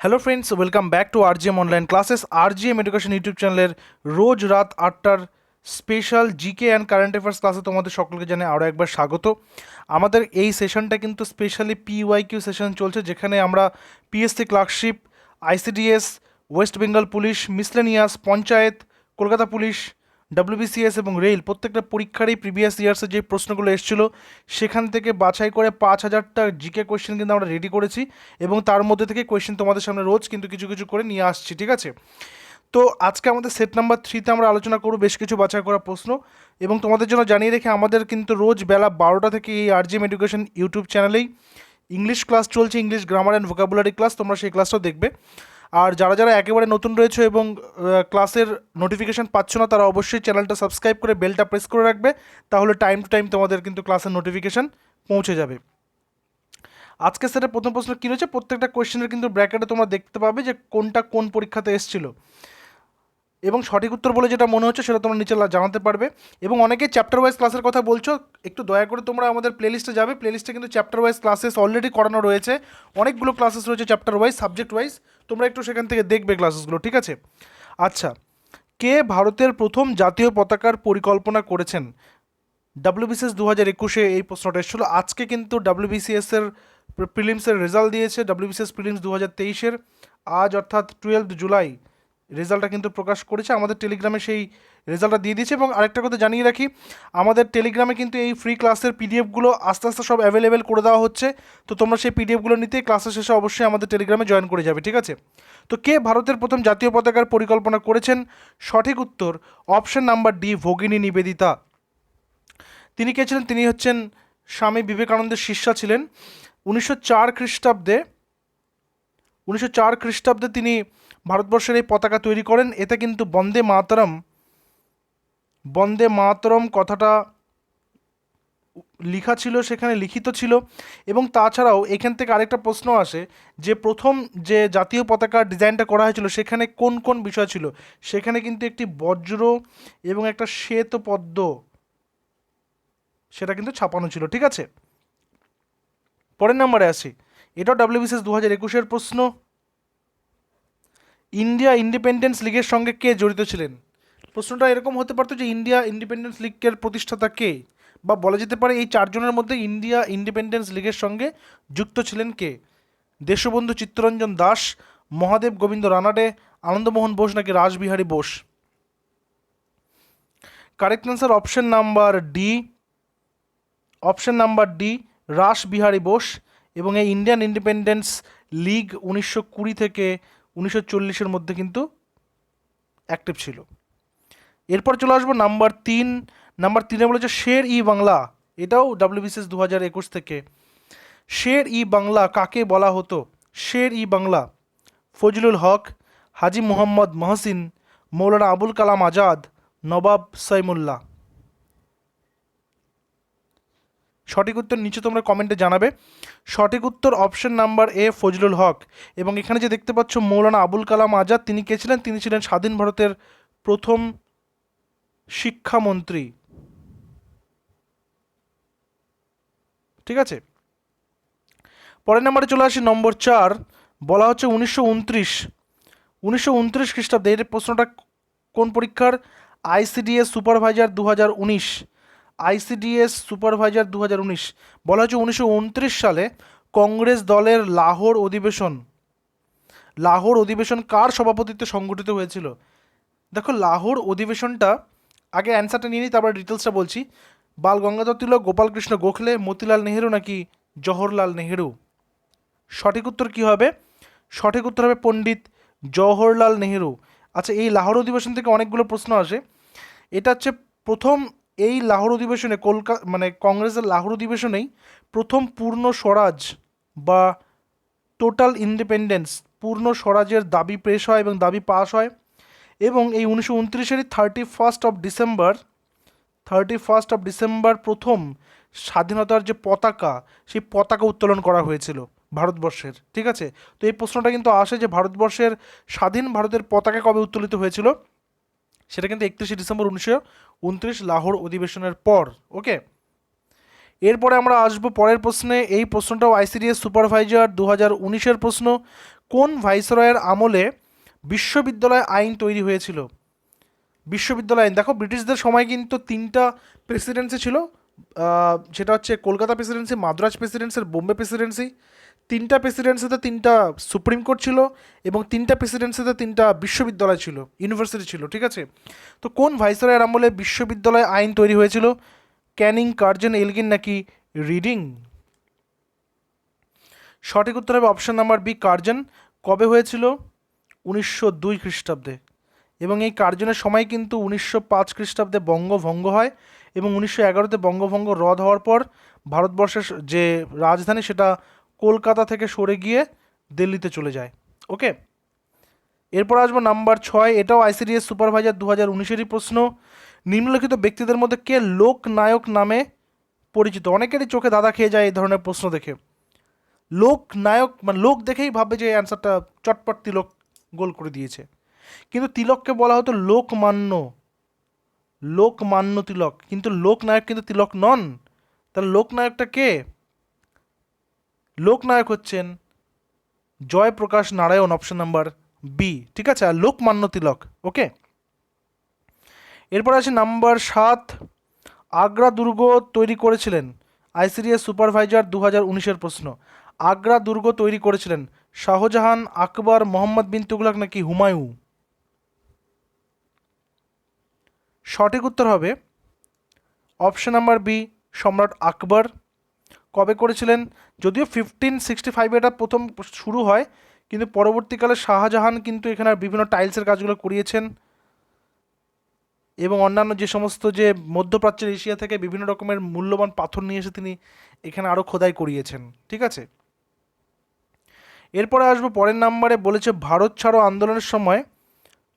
Hello friends welcome back to RGM online classes RGM education YouTube চ্যানেলের রোজ রাত আটটার special GK and current affairs ক্লাসে তোমাদের সকলকে জানাই আরও একবার স্বাগত। আমাদের এই সেশনটা কিন্তু স্পেশালি পিওয়াই কিউ সেশন চলছে, যেখানে আমরা PSC clerkship ICDS West Bengal police miscellaneous panchayat, Kolkata police WBCS এবং রেল প্রত্যেকটা পরীক্ষারই প্রিভিয়াস ইয়ার্সের যে প্রশ্নগুলো এসেছিল, সেখান থেকে বাছাই করে পাঁচ হাজারটা জিকে কোয়েশ্চেন কিন্তু আমরা রেডি করেছি এবং তার মধ্যে থেকে কোয়েশ্চেন তোমাদের সামনে রোজ কিন্তু কিছু কিছু করে নিয়ে আসছি, ঠিক আছে? তো আজকে আমাদের সেট নাম্বার থ্রিতে আমরা আলোচনা করব বেশ কিছু বাছাই করা প্রশ্ন এবং তোমাদের জন্য জানিয়ে রেখে আমাদের কিন্তু রোজ বেলা বারোটা থেকে এই আরজিএম এডুকেশন ইউটিউব চ্যানেলেই ইংলিশ ক্লাস চলছে English grammar and vocabulary class তোমরা সেই ক্লাসটাও দেখবে। আর যারা যারা একেবারে নতুন রয়েছে এবং ক্লাসের নোটিফিকেশান পাচ্ছ না, তারা অবশ্যই চ্যানেলটা সাবস্ক্রাইব করে বেলটা প্রেস করে রাখবে, তাহলে টাইম টু টাইম তোমাদের কিন্তু ক্লাসের নোটিফিকেশান পৌঁছে যাবে। আজকে স্যারের প্রথম প্রশ্ন কী রয়েছে? প্রত্যেকটা কোয়েশ্চেনের কিন্তু ব্র্যাকেটে তোমরা দেখতে পাবে যে কোনটা কোন পরীক্ষাতে এসেছিল। এবং সঠিক উত্তর বলে যেটা মনে হচ্ছে সেটা তোমরা নিচে জানাতে পারবে। এবং অনেকে চ্যাপ্টার ওয়াইজ ক্লাসের কথা বলছো, একটু দয়া করে তোমরা আমাদের প্লেলিস্টে যাবে। প্লেলিস্টে কিন্তু চ্যাপ্টার ওয়াইজ ক্লাসেস অলরেডি করানো রয়েছে। অনেকগুলো ক্লাসেস রয়েছে চ্যাপ্টার ওয়াইজ সাবজেক্ট ওয়াইজ তোমরা একটু সেখান থেকে দেখবে ক্লাসেসগুলো ঠিক আছে? আচ্ছা কে ভারতের প্রথম জাতীয় পতাকার পরিকল্পনা করেছেন? ডাব্লিউবিসিএস দু হাজার একুশে এই প্রশ্নটা এসেছিল। আজকে কিন্তু ডাব্লিউবিসিএস এর প্রিলিমসের রেজাল্ট দিয়েছে। ডাব্লিউবিসিএস প্রিলিমস দু হাজার তেইশের। আজ অর্থাৎ টুয়েলভ জুলাই রেজাল্টটা কিন্তু প্রকাশ করেছে। আমাদের টেলিগ্রামে সেই রেজাল্টটা দিয়ে দিয়েছে এবং আরেকটা কথা জানিয়ে রাখি, আমাদের টেলিগ্রামে কিন্তু এই ফ্রি ক্লাসের পিডিএফগুলো আস্তে আস্তে সব অ্যাভেলেবেল করে দেওয়া হচ্ছে। তো তোমরা সেই পিডিএফগুলো নিতে ক্লাসের শেষে অবশ্যই আমাদের টেলিগ্রামে জয়েন করে যাবে, ঠিক আছে? তো কে ভারতের প্রথম জাতীয় পতাকার পরিকল্পনা করেছেন? সঠিক উত্তর option number D Bhagini Nivedita. তিনি কে ছিলেন? তিনি হচ্ছেন স্বামী বিবেকানন্দের শিষ্যা ছিলেন। উনিশশো চার খ্রিস্টাব্দে, উনিশশো চার খ্রিস্টাব্দে তিনি ভারতবর্ষের এই পতাকা তৈরি করেন। এতে কিন্তু বন্দে মাতরম বন্দে মাতরম কথাটা লেখা ছিল, সেখানে লিখিত ছিল। এবং তাছাড়াও এখান থেকে আরেকটা প্রশ্ন আসে যে, প্রথম যে জাতীয় পতাকার ডিজাইনটা করা হয়েছিল, সেখানে কোন কোন বিষয় ছিল? সেখানে কিন্তু একটি বজ্র এবং একটা শ্বেত পদ্ম, সেটা কিন্তু ছাপানো ছিল, ঠিক আছে? পরের নাম্বারে আসি। এটাও ডাব্লিউবিসিএস দু হাজার একুশের প্রশ্ন। ইন্ডিয়া ইন্ডিপেন্ডেন্স লিগের সঙ্গে কে জড়িত ছিলেন? প্রশ্নটা এরকম হতে পারতো যে ইন্ডিয়া ইন্ডিপেন্ডেন্স লিগের প্রতিষ্ঠাতা কে? বা বলা যেতে পারে এই চারজনের মধ্যে ইন্ডিয়া ইন্ডিপেন্ডেন্স লিগের সঙ্গে যুক্ত ছিলেন কে? দেশবন্ধু চিত্তরঞ্জন দাস, মহাদেব গোবিন্দ রানাডে, আনন্দমোহন বোস নাকি Rashbehari Bose? Correct answer option number D option number D Rashbehari Bose. এবং এই ইন্ডিয়ান ইন্ডিপেন্ডেন্স লিগ উনিশশো কুড়ি থেকে উনিশশো চল্লিশের মধ্যে কিন্তু অ্যাক্টিভ ছিল। এরপর চলে আসব নাম্বার তিন। নাম্বার তিনে বলেছে, শের ই বাংলা। এটাও ডাব্লিউবিসিএস দু হাজার একুশ থেকে। শের ই বাংলা কাকে বলা হতো? শের ই বাংলা। ফজলুল হক, হাজি মোহাম্মদ মহসিন, মৌলানা আবুল কালাম আজাদ, নবাব সাইমুল্লাহ। সঠিক উত্তর নিচে তোমরা কমেন্টে জানাবে। সঠিক উত্তর option number A Fazlul Huq. এবং এখানে যে দেখতে পাচ্ছ, মৌলানা আবুল কালাম আজাদ, তিনি কে ছিলেন? তিনি ছিলেন স্বাধীন ভারতের প্রথম শিক্ষামন্ত্রী। ঠিক আছে? পরের নাম্বারে চলে আসি নম্বর চার। বলা হচ্ছে উনিশশো উনত্রিশ। উনিশশো উনত্রিশ খ্রিস্টাব্দে এর প্রশ্নটা কোন পরীক্ষার? আইসিডিএস সুপারভাইজার দু হাজার উনিশ। আইসিডিএস সুপারভাইজার দু হাজার উনিশ। বলা হচ্ছে উনিশশো উনত্রিশ সালে কংগ্রেস দলের লাহোর অধিবেশন। লাহোর অধিবেশন কার সভাপতিত্বে সংগঠিত হয়েছিল? দেখো, লাহোর অধিবেশনটা, আগে অ্যান্সারটা নিয়ে নিই তারপর ডিটেলসটা বলছি। বাল গঙ্গাধর তিলক গোপালকৃষ্ণ গোখলে, মতিলাল নেহেরু নাকি জওহরলাল নেহেরু? সঠিক উত্তর কী হবে? সঠিক উত্তর হবে পণ্ডিত জওহরলাল নেহেরু। আচ্ছা এই লাহোর অধিবেশন থেকে অনেকগুলো প্রশ্ন আসে। এটা হচ্ছে প্রথম এই লাহোর অধিবেশনে কলকাতা মানে কংগ্রেসের লাহোর অধিবেশনেই প্রথম পূর্ণ স্বরাজ বা টোটাল ইন্ডিপেন্ডেন্স পূর্ণ স্বরাজের দাবি পেশ হয় এবং দাবি পাস হয় এবং এই উনিশশো উনত্রিশেরই thirty first of December thirty first of December প্রথম স্বাধীনতার যে পতাকা, সেই পতাকা উত্তোলন করা হয়েছিল ভারতবর্ষের, ঠিক আছে? তো এই প্রশ্নটা কিন্তু আসে যে ভারতবর্ষের স্বাধীন ভারতের পতাকা কবে উত্তোলিত হয়েছিল? সেটা কিন্তু একত্রিশে ডিসেম্বর উনিশশো উনত্রিশ লাহোর অধিবেশনের পর, ওকে? এরপরে আমরা আসব পরের প্রশ্নে। এই প্রশ্নটাও আইসিডিএস সুপারভাইজার দু হাজার উনিশের প্রশ্ন। কোন ভাইসরয়ের আমলে বিশ্ববিদ্যালয় আইন তৈরি হয়েছিল? বিশ্ববিদ্যালয় আইন। দেখো, ব্রিটিশদের সময় কিন্তু তিনটা প্রেসিডেন্সি ছিল। সেটা হচ্ছে Kolkata presidency, Madras presidency, Bombay presidency. তিনটা প্রেসিডেন্সিতে তিনটা সুপ্রিম কোর্ট ছিল এবং তিনটা প্রেসিডেন্সিতে তিনটা বিশ্ববিদ্যালয় ছিল, ইউনিভার্সিটি ছিল, ঠিক আছে? তো কোন ভাইসরয়ের আমলে বিশ্ববিদ্যালয় আইন তৈরি হয়েছিল? ক্যানিং, কার্জন, এলগিন নাকি রিডিং? সঠিক উত্তর হবে অপশন নাম্বার বি, কার্জন। কবে হয়েছিল? উনিশশো দুই খ্রিস্টাব্দে। এবং এই কার্জনের সময় কিন্তু উনিশশো পাঁচ খ্রিস্টাব্দে বঙ্গভঙ্গ হয় এবং উনিশশো এগারোতে বঙ্গভঙ্গ রদ হওয়ার পর ভারতবর্ষের যে রাজধানী সেটা কলকাতা থেকে সরে গিয়ে দিল্লিতে চলে যায়। ওকে? এরপর আসব নাম্বার ছয়। এটাও আইসিডিএস সুপারভাইজার দু হাজার উনিশেরই প্রশ্ন। নিম্নলিখিত ব্যক্তিদের মধ্যে কে লোকনায়ক নামে পরিচিত? অনেকেরই চোখে দাদা খেয়ে যায় এই ধরনের প্রশ্ন দেখে। লোকনায়ক মানে লোক দেখেই ভাববে যে অ্যান্সারটা চটপট তিলক গোল করে দিয়েছে। কিন্তু তিলককে বলা হতো লোকমান্য। লোকমান্য তিলক। কিন্তু লোকনায়ক কিন্তু তিলক নন। তাহলে লোকনায়কটা কে? লোকনায়ক হচ্ছেন Jayaprakash Narayan option number B ঠিক আছে? আর লোকমান্য তিলক ওকে এরপর আছে নাম্বার সাত, আগ্রা দুর্গ তৈরি করেছিলেন আইসিডিএস সুপারভাইজার দু হাজার উনিশের প্রশ্ন। আগ্রা দুর্গ তৈরি করেছিলেন শাহজাহান, আকবর, মোহাম্মদ বিন তুগলক নাকি হুমায়ু সঠিক উত্তর হবে অপশন নাম্বার বি সম্রাট আকবর। কবে করেছিলেন? যদিও ফিফটিন সিক্সটি ফাইভে এটা প্রথম শুরু হয়, কিন্তু পরবর্তীকালে শাহজাহান কিন্তু এখানে বিভিন্ন টাইলসের কাজগুলো করিয়েছেন। এবং অন্যান্য যে সমস্ত যে মধ্যপ্রাচ্যের এশিয়া থেকে বিভিন্ন রকমের মূল্যবান পাথর নিয়ে এসে তিনি এখানে আরও খোদাই করিয়েছেন, ঠিক আছে? এরপরে আসব, পরের নাম্বারে বলেছে, ভারত ছাড়ো আন্দোলনের সময়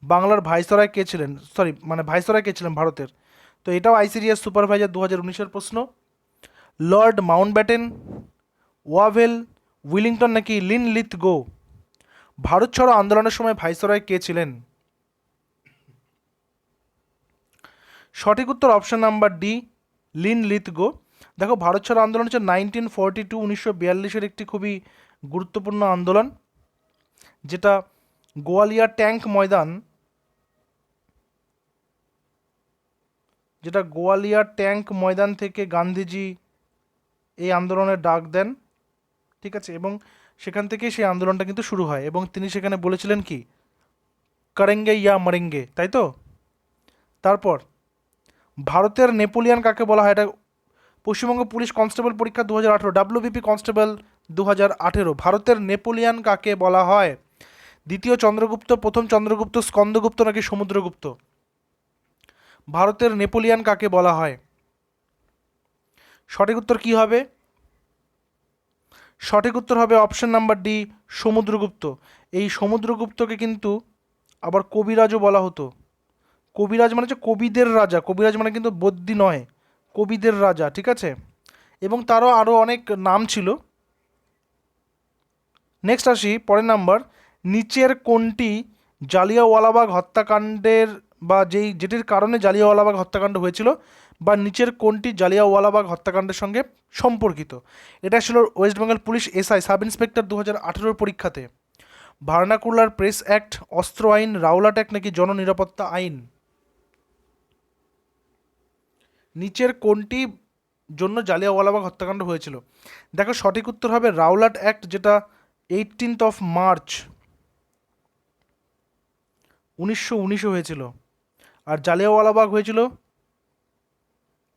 বাংলার ভাইসরয় কে ছিলেন? সরি মানে ভাইসরয় কে ছিলেন ভারতের? তো এটাও আইসিডিএস সুপারভাইজার দু হাজার উনিশের প্রশ্ন। লর্ড মাউন্টব্যাটেন, ওয়াভেল, উইলিংটন নাকি লিন লিথ গো ভারত ছাড়ো আন্দোলনের সময় ভাইসরয় কে ছিলেন? সঠিক উত্তর option number D, Linlithgow দেখো, ভারত ছাড়ো আন্দোলন হচ্ছে নাইনটিন ফোরটি টু, উনিশশো বিয়াল্লিশের একটি খুবই গুরুত্বপূর্ণ আন্দোলন, যেটা গোয়ালিয়া ট্যাঙ্ক ময়দান, যেটা গোয়ালিয়া ট্যাঙ্ক ময়দান থেকে গান্ধীজি এই আন্দোলনের ডাক দেন, ঠিক আছে? এবং সেখান থেকেই সেই আন্দোলনটা কিন্তু শুরু হয়। এবং তিনি সেখানে বলেছিলেন কি? করেঙ্গে ইয়া মরেঙ্গে, তাই তো? তারপর, ভারতের নেপোলিয়ান কাকে বলা হয়? এটা পশ্চিমবঙ্গ পুলিশ কনস্টেবল পরীক্ষা দু হাজার আঠেরো, ডাব্লিউবিপি কনস্টেবল দু হাজার আঠেরো। ভারতের নেপোলিয়ান কাকে বলা হয়? দ্বিতীয় চন্দ্রগুপ্ত, প্রথম চন্দ্রগুপ্ত, স্কন্দগুপ্ত নাকি সমুদ্রগুপ্ত? ভারতের নেপোলিয়ান কাকে বলা হয়? সঠিক উত্তর কি হবে? সঠিক উত্তর হবে অপশন নাম্বার ডি, সমুদ্রগুপ্ত। এই সমুদ্রগুপ্তকে কিন্তু আবার কবিরাজও বলা হতো। কবিরাজ মানে হচ্ছে কবিদের রাজা। কবিরাজ মানে কিন্তু বদ্যি নয়, কবিদের রাজা, ঠিক আছে? এবং তারও আরও অনেক নাম ছিল। নেক্সট আসি, পরের নাম্বার। নিচের কোনটি জালিয়াওয়ালাবাগ হত্যাকাণ্ডের বা যেই, যেটির কারণে জালিয়াওয়ালাবাগ হত্যাকাণ্ড হয়েছিল বা নিচের কোনটি জালিয়াওয়ালাবাগ হত্যাকাণ্ডের সঙ্গে সম্পর্কিত। এটা ছিল West Bengal police SI sub inspector দু হাজার পরীক্ষাতে। ভার্নাকুলার প্রেস অ্যাক্ট, অস্ত্র আইন রাওলাট অ্যাক্ট নাকি জননিরাপত্তা আইন? নিচের কোনটি জন্য জালিয়াওয়ালাবাগ হত্যাকাণ্ড হয়েছিল? দেখো সঠিক উত্তর হবে রাওলাট অ্যাক্ট, যেটা এইটিনথ অফ মার্চ উনিশশো উনিশে হয়েছিল। আর জালিয়াওয়ালাবাগ হয়েছিল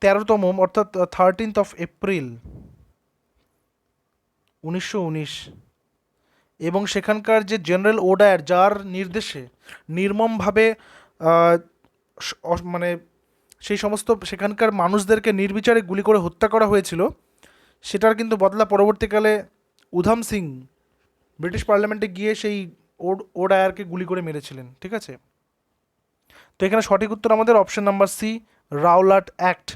তেরোতম অর্থাৎ থার্টিনথ অফ এপ্রিল উনিশশো উনিশ। এবং সেখানকার যে জেনারেল ওডায়ার যার নির্দেশে নির্মমভাবে মানে সেই সমস্ত সেখানকার মানুষদেরকে নির্বিচারে গুলি করে হত্যা করা হয়েছিল, সেটার কিন্তু বদলা পরবর্তীকালে উধাম সিং ব্রিটিশ পার্লামেন্টে গিয়ে সেই ওড ওডায়ারকে গুলি করে মেরেছিলেন, ঠিক আছে? তো এখানে সঠিক উত্তর আমাদের option number C Rowlatt act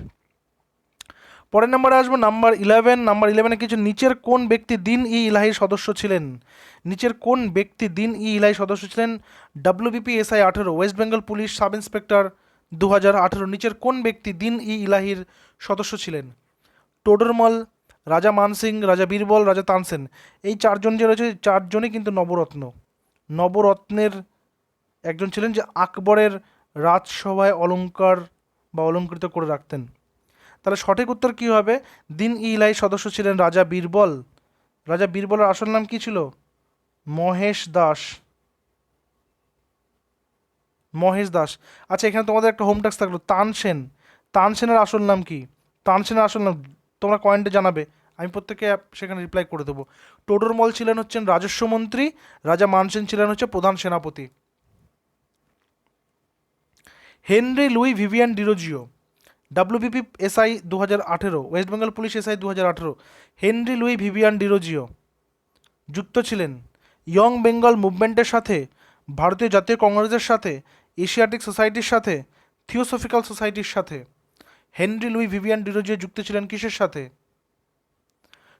পরের নাম্বারে আসব, নাম্বার ইলেভেন নাম্বার ইলেভেনে কিছু নিচের কোন ব্যক্তি দিন ই ইলাহির সদস্য ছিলেন? নিচের কোন ব্যক্তি দিন ই ইলাহি সদস্য ছিলেন? ডাব্লিউবিপি এসআই আঠেরো West Bengal police sub inspector দু হাজার আঠেরো, নিচের কোন ব্যক্তি দিন ই ইলাহির সদস্য ছিলেন? টোডরমল, রাজা মানসিং, রাজা বীরবল, রাজা তানসেন, এই চারজন যে রয়েছে, চারজনই কিন্তু নবরত্ন। নবরত্নের একজন ছিলেন যে আকবরের রাজসভায় অলঙ্কার বা অলঙ্কৃত করে রাখতেন। তাহলে সঠিক উত্তর কী হবে? দিন ইলাই সদস্য ছিলেন রাজা বীরবল। রাজা বীরবলের আসল নাম কী ছিল? মহেশ দাস। মহেশ দাস। আচ্ছা এখানে তোমাদের একটা হোম ট্যাক্স থাকল তানসেন তানসেনের আসল নাম কি? তানসেনের আসল নাম, তোমরা কয়েন্টে জানাবে। আমি প্রত্যেকে সেখানে রিপ্লাই করে দেবো। টোডরমল ছিলেন হচ্ছেন রাজস্ব মন্ত্রী, রাজা মানসেন ছিলেন হচ্ছে প্রধান সেনাপতি। Henry Louis Vivian Derozio. WBP SI দু হাজার আঠেরো ওয়েস্ট বেঙ্গল পুলিশ এসআই দু হাজার আঠেরো হেনরি লুই ভিভিয়ান ডিরোজিও যুক্ত ছিলেন। ইয়ং বেঙ্গল মুভমেন্টের সাথে, ভারতীয় জাতীয় কংগ্রেসের সাথে এশিয়াটিক সোসাইটির সাথে থিওসফিক্যাল সোসাইটির সাথে। হেনরি লুই ভিভিয়ান ডিরোজিও যুক্ত ছিলেন কিসের সাথে?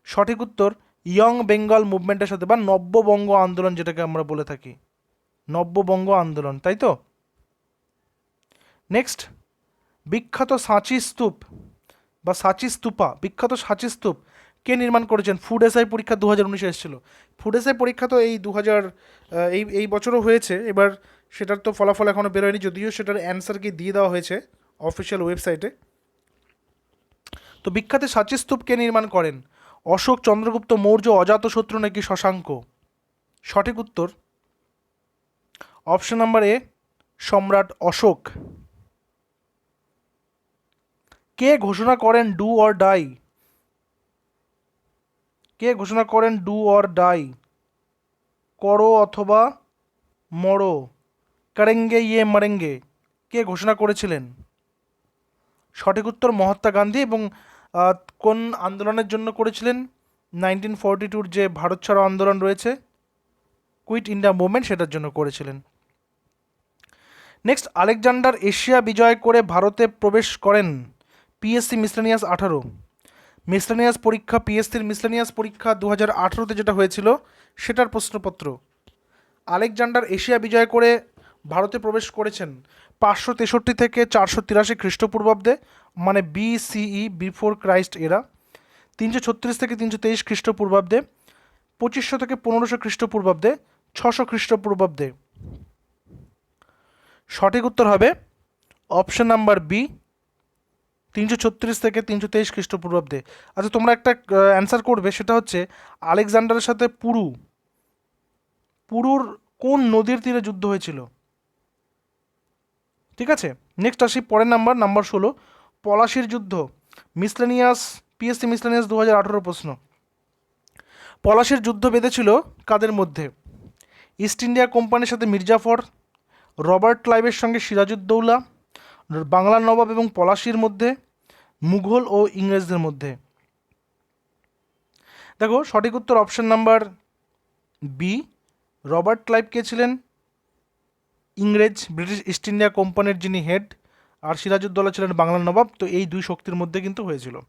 সঠিক উত্তর ইয়ং বেঙ্গল মুভমেন্টের সাথে বা নব্যবঙ্গ আন্দোলন যেটাকে আমরা বলে থাকি। নব্যবঙ্গ আন্দোলন, তাই তো? নেক্সট বিখ্যাত সাঁচি স্তূপ বা সাঁচি স্তূপা, বিখ্যাত সাঁচি স্তূপ কে নির্মাণ করেছেন? ফুড এসআই পরীক্ষা দু হাজার উনিশে এসেছিল। ফুড এসআই পরীক্ষা তো এই দু হাজার এই এই বছরও হয়েছে। এবার সেটার তো ফলাফল এখনও বেরোয়নি, যদিও সেটার অ্যান্সারকে দিয়ে দেওয়া হয়েছে অফিসিয়াল ওয়েবসাইটে তো বিখ্যাত সাঁচি স্তূপ কে নির্মাণ করেন? অশোক চন্দ্রগুপ্ত মৌর্য অজাতশত্রু নাকি শশাঙ্ক? সঠিক উত্তর অপশন নাম্বার এ সম্রাট অশোক। কে ঘোষণা করেন ডু অর ডাই? কে ঘোষণা করেন ডু অর ডাই? করো অথবা মরো। কারেঙ্গে ইয়ে মারেঙ্গে। কে ঘোষণা করেছিলেন? সঠিক উত্তর মহাত্মা গান্ধী এবং কোন আন্দোলনের জন্য করেছিলেন? নাইনটিন ফোরটি টুর যে ভারত ছাড়ো আন্দোলন রয়েছে, কুইট ইন্ডিয়া মুভমেন্ট সেটার জন্য করেছিলেন। নেক্সট, আলেকজান্ডার এশিয়া বিজয় করে ভারতে প্রবেশ করেন। পিএসসি মিসলেনিয়াস আঠারো। মিসলেনিয়াস পরীক্ষা পিএসসির মিসলেনিয়াস পরীক্ষা দু হাজার আঠারোতে যেটা হয়েছিল, সেটার প্রশ্নপত্র। আলেকজান্ডার এশিয়া বিজয় করে ভারতে প্রবেশ করেছেন পাঁচশো তেষট্টি থেকে চারশো তিরাশি খ্রিস্টপূর্বাব্দে মানে বিসিই বিফোর ক্রাইস্ট এরা তিনশো ছত্রিশ থেকে তিনশো তেইশ খ্রিস্টপূর্বাব্দে, পঁচিশশো থেকে পনেরোশো খ্রিস্টপূর্বাব্দে, ছশো খ্রিস্টপূর্বাব্দে। সঠিক উত্তর হবে অপশন নাম্বার বি তিনশো ছত্রিশ থেকে তিনশো তেইশ খ্রিস্টপূর্বাব্দে। আচ্ছা তোমরা একটা অ্যান্সার করবে, সেটা হচ্ছে আলেকজান্ডারের সাথে পুরু। পুরুর কোন নদীর তীরে যুদ্ধ হয়েছিল? ঠিক আছে? নেক্সট আসি, পরের নাম্বার নাম্বার ষোলো, পলাশির যুদ্ধ। মিসলেনিয়াস পিএসসি মিসলেনিয়াস দু হাজার আঠেরো প্রশ্ন। পলাশির যুদ্ধ বেঁধেছিল কাদের মধ্যে? ইস্ট ইন্ডিয়া কোম্পানির সাথে মির্জাফর, রবার্ট ক্লাইভের সঙ্গে সিরাজউদ্দৌলা বাংলার নবাব এবং পলাশির মধ্যে, মুঘল ও ইংরেজদের মধ্যে। দেখো, সঠিক উত্তর option number B Robert Clive কে ছিলেন? ইংরেজ, ব্রিটিশ ইস্ট ইন্ডিয়া কোম্পানির যিনি হেড, আর সিরাজউদ্দৌলা ছিলেন বাংলার নবাব, তো এই দুই শক্তির মধ্যে কিন্তু হয়েছিল।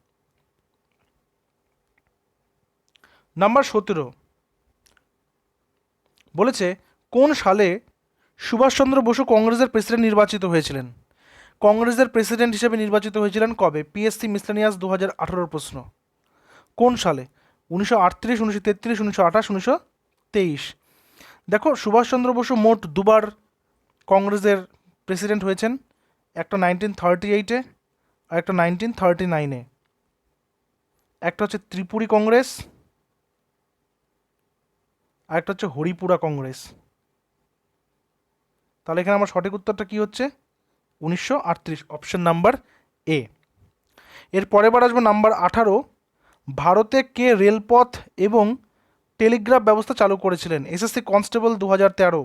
নাম্বার সতেরো। বলেছে, কোন সালে সুভাষচন্দ্র বসু কংগ্রেসের প্রেসিডেন্ট নির্বাচিত হয়েছিলেন? কংগ্রেসের প্রেসিডেন্ট হিসেবে নির্বাচিত হয়েছিলেন কবে? পিএসসি মিসলেনিয়াস দু হাজার প্রশ্ন। কোন সালে? উনিশশো আটত্রিশ, উনিশশো তেত্রিশ, উনিশশো আঠাশ, উনিশশো তেইশ। দেখো, সুভাষচন্দ্র বসু মোট দুবার কংগ্রেসের প্রেসিডেন্ট হয়েছেন, একটা নাইনটিন থার্টি এইটে আর একটা নাইনটিন থার্টি নাইনে একটা হচ্ছে ত্রিপুরী কংগ্রেস আর একটা হচ্ছে হরিপুরা কংগ্রেস। তাহলে এখানে আমার সঠিক উত্তরটা কি হচ্ছে? উনিশশো আটত্রিশ অপশন নাম্বার এ এর পরের বার আসব নাম্বার আঠারো। ভারতে কে রেলপথ এবং টেলিগ্রাফ ব্যবস্থা চালু করেছিলেন? এসএসসি কনস্টেবল দু হাজার তেরো।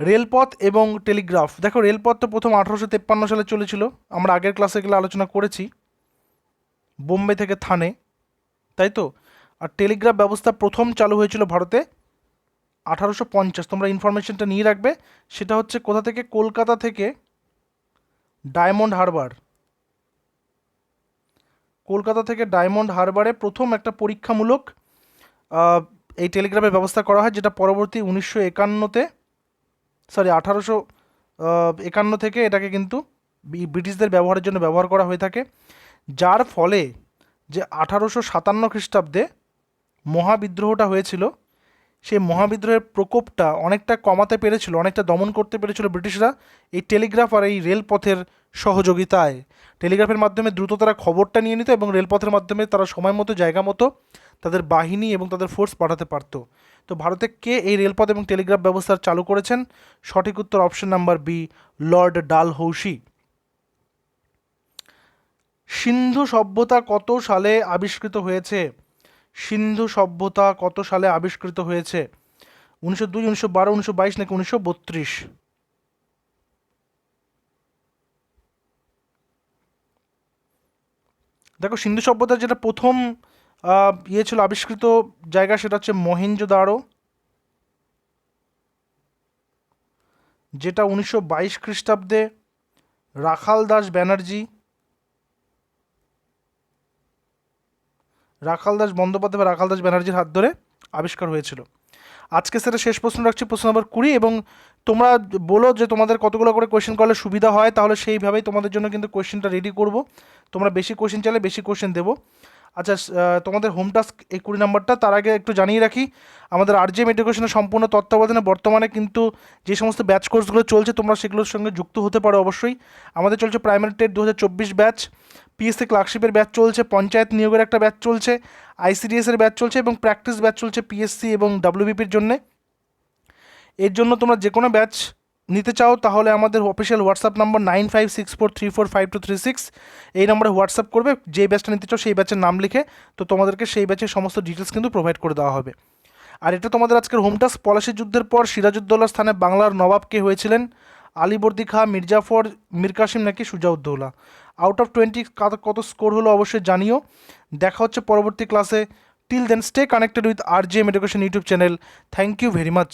রেলপথ এবং টেলিগ্রাফ দেখো, রেলপথ তো প্রথম আঠারোশো তেপ্পান্ন সালে চলেছিল। আমরা আগের ক্লাসে গেলে আলোচনা করেছি। বোম্বে থেকে থানে, তাই তো? আর টেলিগ্রাফ ব্যবস্থা প্রথম চালু হয়েছিল ভারতে আঠারোশো পঞ্চাশ, তোমরা ইনফরমেশনটা নিয়ে রাখবে। সেটা হচ্ছে কোথা থেকে? কলকাতা থেকে ডায়মন্ড হারবার কলকাতা থেকে ডায়মন্ড হারবারে প্রথম একটা পরীক্ষামূলক এই টেলিগ্রাফের ব্যবস্থা করা হয়, যেটা পরবর্তী উনিশশো একান্নতে সরি আঠারোশো একান্ন থেকে এটাকে কিন্তু ব্রিটিশদের ব্যবহারের জন্য ব্যবহার করা হয়ে থাকে। যার ফলে যে আঠারোশো সাতান্ন খ্রিস্টাব্দে মহাবিদ্রোহটা হয়েছিল সেই মহাবিদ্রোহের প্রকোপটা অনেকটা কমাতে পেরেছিল, অনেকটা দমন করতে পেরেছিল ব্রিটিশরা এই টেলিগ্রাফ আর এই রেলপথের সহযোগিতায়। টেলিগ্রাফের মাধ্যমে দ্রুত তারা খবরটা নিয়ে নিত এবং রেলপথের মাধ্যমে তারা সময় মতো, জায়গা মতো তাদের বাহিনী এবং তাদের ফোর্স পাঠাতে পারতো। তো ভারতে কে এই রেলপথ এবং টেলিগ্রাফ ব্যবস্থা চালু করেছেন? সঠিক উত্তর option number B lord Dal Dalhousie Sindhu সভ্যতা কত সালে আবিষ্কৃত হয়েছে? সিন্ধু সভ্যতা কত সালে আবিষ্কৃত হয়েছে? উনিশশো দুই, উনিশশো বারো, উনিশশো বাইশ নাকি উনিশশো বত্রিশ? দেখো, সিন্ধু সভ্যতার যেটা প্রথম ইয়ে ছিল আবিষ্কৃত জায়গা সেটা হচ্ছে মহেঞ্জোদারো যেটা উনিশশো বাইশ খ্রিস্টাব্দে রাখাল দাস ব্যানার্জি রাখাল দাস বন্দ্যোপাধ্যায় বা রাখাল দাস ব্যানার্জির হাত ধরে আবিষ্কার হয়েছিল। আজকে সেটা শেষ প্রশ্ন রাখছি প্রশ্ন নম্বর কুড়ি এবং তোমরা বলো যে তোমাদের কতগুলো করে কোয়েশ্চেন করলে সুবিধা হয়, তাহলে সেইভাবেই তোমাদের জন্য কিন্তু কোয়েশ্চেনটা রেডি করব। তোমরা বেশি কোয়েশ্চেন চাইলে বেশি কোয়েশ্চেন দেবো। আচ্ছা তোমাদের হোম টাস্ক এই কুড়ি নাম্বারটা, তার আগে একটু জানিয়ে রাখি, আমাদের আর আরজিএম এডুকেশনের সম্পূর্ণ তত্ত্বাবধানে বর্তমানে কিন্তু যে সমস্ত ব্যাচ কোর্সগুলো চলছে, তোমরা সেগুলোর সঙ্গে যুক্ত হতে পারো অবশ্যই। আমাদের চলছে প্রাইমারি টেট দু হাজার চব্বিশ ব্যাচ পিএসসি ক্লার্কশিপের ব্যাচ চলছে, পঞ্চায়েত নিয়োগের একটা ব্যাচ চলছে আইসিডিএস এর ব্যাচ চলছে এবং প্র্যাকটিস ব্যাচ চলছে পিএসসি এবং ডাব্লিউবিপির জন্যে। এর জন্য তোমরা যে কোনো ব্যাচ নিতে চাও, তাহলে আমাদের official WhatsApp number nine five six four three four five two three six এই নম্বরে হোয়াটসঅ্যাপ করবে যে ব্যাচটা নিতে চাও সেই ব্যাচের নাম লিখে, তো তোমাদেরকে সেই ব্যাচের সমস্ত ডিটেলস কিন্তু প্রোভাইড করে দেওয়া হবে। আর এটা তোমাদের আজকের হোম টাস্ক পলাশি যুদ্ধের পর সিরাজউদ্দৌলার স্থানে বাংলার নবাব কে হয়েছিলেন আলীবর্দী খাঁ, মির্জাফর, মীর কাসিম নাকি সুজাউদ্দৌলা। আউট অফ টোয়েন্টি কত স্কোর হলো অবশ্যই জানিও। দেখা হচ্ছে পরবর্তী ক্লাসে। Till then stay connected with R G M education YouTube channel thank you very much